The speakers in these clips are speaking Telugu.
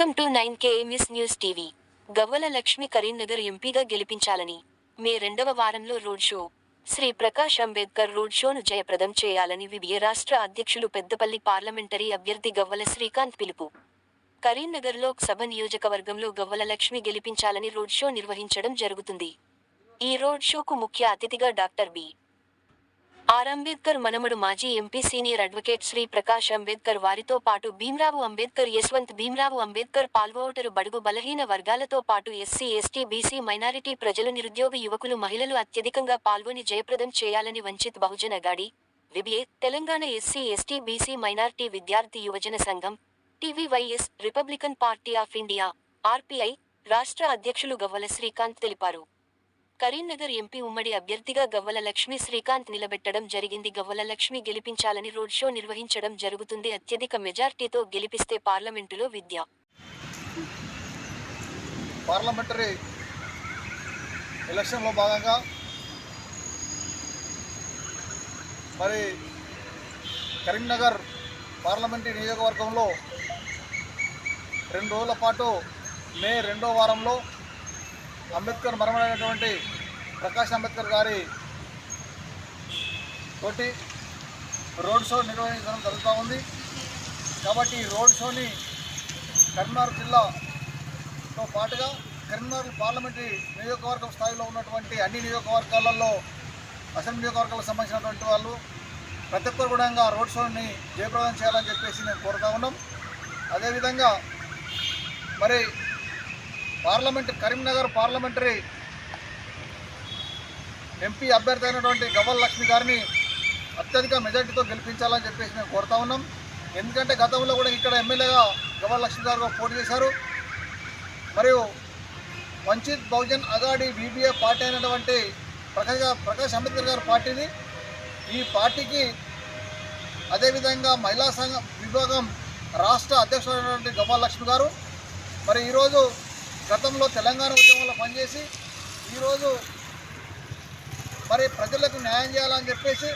Welcome to nine KMS news TV. Gavvala Lakshmi Karimnagar ఎంపీగా గెలిపించాలని మే రెండవ వారంలో road show. Shri Prakash Ambedkar road షోను జయప్రదం చేయాలని విబిఏ రాష్ట్ర అధ్యక్షులు పెద్దపల్లి పార్లమెంటరీ అభ్యర్థి గవ్వల శ్రీకాంత్ పిలుపు. కరీంనగర్ లోక్సభ నియోజకవర్గంలో గవ్వల లక్ష్మి గెలిపించాలని రోడ్ షో నిర్వహించడం జరుగుతుంది. ఈ రోడ్ షోకు ముఖ్య అతిథిగా డాక్టర్ బి. ఆర్ అంబేద్కర్ మనమడు మాజీ MP senior advocate Shri Prakash Ambedkar వారితో పాటు భీమ్రావు అంబేద్కర్ యశ్వంత్ భీమ్రావు అంబేద్కర్ పాల్గొవటరు బడుగు బలహీన వర్గాలతో పాటు ఎస్సీ ఎస్టీ బీసీ మైనారిటీ ప్రజలు నిరుద్యోగ యువకులు మహిళలు అత్యధికంగా పాల్గొని జయప్రదం చేయాలని Vanchit Bahujan Aghadi VBA Telangana SC ST BC minority విద్యార్థి యువజన సంఘం TVVYS republican party of India RPI రాష్ట్ర అధ్యక్షులు గవ్వల శ్రీకాంత్ తెలిపారు. కరీంనగర్ ఎంపీ ఉమ్మడి అభ్యర్థిగా గవ్వల లక్ష్మి శ్రీకాంత్ నిలబెట్టడం జరిగింది. గవ్వల లక్ష్మి గెలిపించాలని రోడ్ షో నిర్వహించడం జరుగుతుంది. అత్యధిక మెజార్టీతో గెలిపిస్తే పార్లమెంటులో విద్య. పార్లమెంటరీ ఎలక్షన్లో భాగంగా మరి కరీంనగర్ పార్లమెంటరీ నియోజకవర్గంలో రెండు రోజుల పాటు మే రెండో వారంలో అంబేద్కర్ మరణమైనటువంటి ప్రకాష్ అంబేద్కర్ గారి తోటి రోడ్ షో నిర్వహించడం జరుగుతూ ఉంది. కాబట్టి ఈ రోడ్ షోని కరీంనగర్ జిల్లాతో పాటుగా కరీంనగర్ పార్లమెంటరీ నియోజకవర్గం స్థాయిలో ఉన్నటువంటి అన్ని నియోజకవర్గాలలో అసెంబ్లీ నియోజకవర్గాలకు సంబంధించినటువంటి వాళ్ళు ప్రతి ఒక్కరు కూడా రోడ్ షోని జయప్రదం చేయాలని చెప్పేసి మేము కోరుతా ఉన్నాం. అదేవిధంగా మరి పార్లమెంట్ కరీంనగర్ పార్లమెంటరీ ఎంపీ అభ్యర్థి అయినటువంటి గవ్వల లక్ష్మి గారిని అత్యధిక మెజార్టీతో గెలిపించాలని చెప్పేసి మేము కోరుతా ఉన్నాం. ఎందుకంటే గతంలో కూడా ఇక్కడ ఎమ్మెల్యేగా గవ్వల లక్ష్మి గారు పోటీ చేశారు. మరియు వంచిత్ బహుజన్ అగాడి బీబీఏ పార్టీ అయినటువంటి ప్రకాష్ ప్రకాష్ అంబేద్కర్ గారి పార్టీని ఈ పార్టీకి అదేవిధంగా మహిళా సంఘ విభాగం రాష్ట్ర అధ్యక్షుడైనటువంటి గవ్వల లక్ష్మి గారు. మరి ఈరోజు గతంలో తెలంగాణ ఉద్యమంలో పనిచేసి ఈరోజు మరి ప్రజలకు న్యాయం చేయాలని చెప్పేసి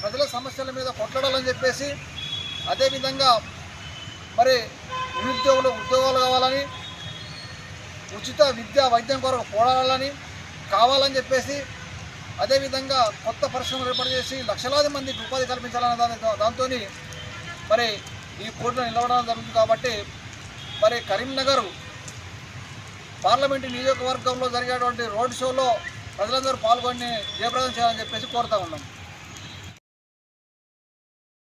ప్రజల సమస్యల మీద కొట్లాడాలని చెప్పేసి అదేవిధంగా మరి నిరుద్యోగులు ఉద్యోగాలు కావాలని ఉచిత విద్య వైద్యం కొరకు పోరాడాలని కావాలని చెప్పేసి అదేవిధంగా కొత్త పరిశ్రమలు ఏర్పాటు చేసి లక్షలాది మందికి ఉపాధి కల్పించాలని దాని దాంతో మరి ఈ కోర్టులో నిలవడం జరుగుతుంది కాబట్టి మరి కరీంనగర్ పార్లమెంటు నియోజకవర్గంలో జరిగేటువంటి రోడ్ షోలో ప్రజలందరూ పాల్గొని జయప్రదం చేయాలని చెప్పేసి కోరుతా ఉన్నాం.